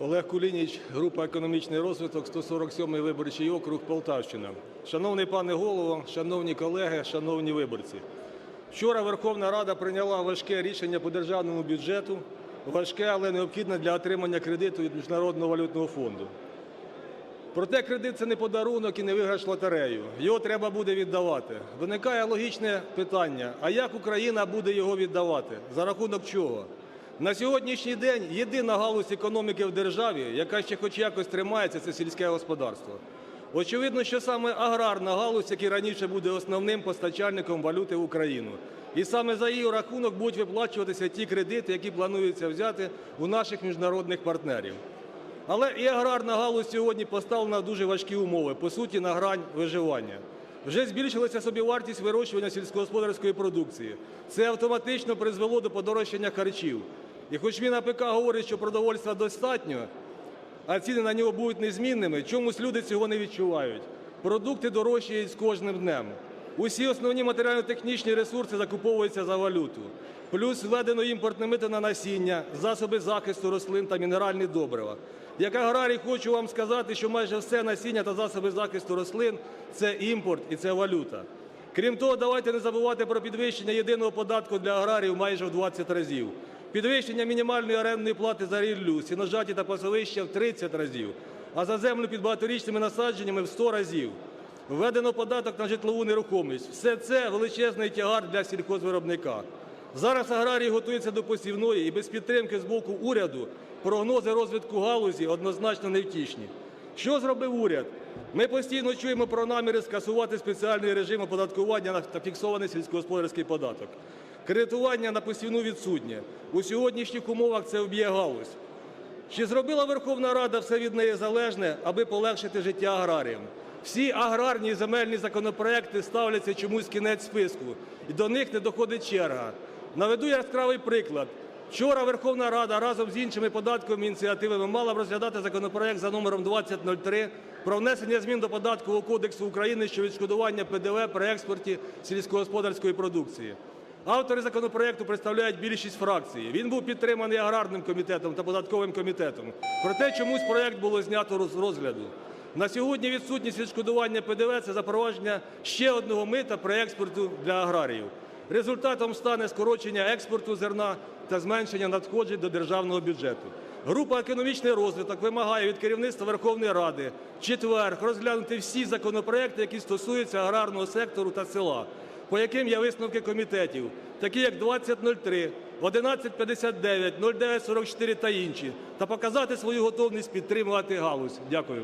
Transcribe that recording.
Олег Кулініч, група економічний розвиток, 147 виборчий округ, Полтавщина. Шановний пане голово, шановні колеги, шановні виборці. Вчора Верховна Рада прийняла важке рішення по державному бюджету, важке, але необхідне для отримання кредиту від Міжнародного валютного фонду. Проте кредит – це не подарунок і не виграш лотерею. Його треба буде віддавати. Виникає логічне питання, а як Україна буде його віддавати? За рахунок чого? На сьогоднішній день єдина галузь економіки в державі, яка ще хоч якось тримається, це сільське господарство. Очевидно, що саме аграрна галузь, як і раніше, буде основним постачальником валюти в Україну. І саме за її рахунок будуть виплачуватися ті кредити, які планується взяти у наших міжнародних партнерів. Але і аграрна галузь сьогодні поставлена в дуже важкі умови, по суті, на грань виживання. Вже збільшилася собівартість вирощування сільськогосподарської продукції. Це автоматично призвело до подорожчання харчів. І хоч МінАПК говорить, що продовольства достатньо, а ціни на нього будуть незмінними, чомусь люди цього не відчувають. Продукти дорожчають з кожним днем. Усі основні матеріально-технічні ресурси закуповуються за валюту. Плюс введено імпортне мито на насіння, засоби захисту рослин та мінеральні добрива. Як аграрій хочу вам сказати, що майже все насіння та засоби захисту рослин – це імпорт і це валюта. Крім того, давайте не забувати про підвищення єдиного податку для аграріїв майже в 20 разів. Підвищення мінімальної орендної плати за ріллю, сіножаті та пасовища в 30 разів, а за землю під багаторічними насадженнями в 100 разів. Введено податок на житлову нерухомість. Все це величезний тягар для сільхозвиробника. Зараз аграрії готуються до посівної і без підтримки з боку уряду прогнози розвитку галузі однозначно невтішні. Що зробив уряд? Ми постійно чуємо про наміри скасувати спеціальний режим оподаткування та фіксований сільськогосподарський податок. Кредитування на посівну відсутнє. У сьогоднішніх умовах це вб'є галузь. Чи зробила Верховна Рада все від неї залежне, аби полегшити життя аграріям? Всі аграрні і земельні законопроекти ставляться чомусь кінець списку, і до них не доходить черга. Наведу яскравий приклад. Вчора Верховна Рада разом з іншими податковими ініціативами мала б розглядати законопроект за номером 2003 про внесення змін до Податкового кодексу України щодо відшкодування ПДВ при експорті сільськогосподарської продукції. Автори законопроекту представляють більшість фракції. Він був підтриманий аграрним комітетом та податковим комітетом. Проте чомусь проект було знято з розгляду. На сьогодні відсутність відшкодування ПДВ – це запровадження ще одного мита при експорту для аграріїв. Результатом стане скорочення експорту зерна та зменшення надходжень до державного бюджету. Група «Економічний розвиток» вимагає від керівництва Верховної Ради четвер розглянути всі законопроекти, які стосуються аграрного сектору та села, по яким є висновки комітетів, такі як 2003, 1159, 0944 та інші, та показати свою готовність підтримувати галузь. Дякую.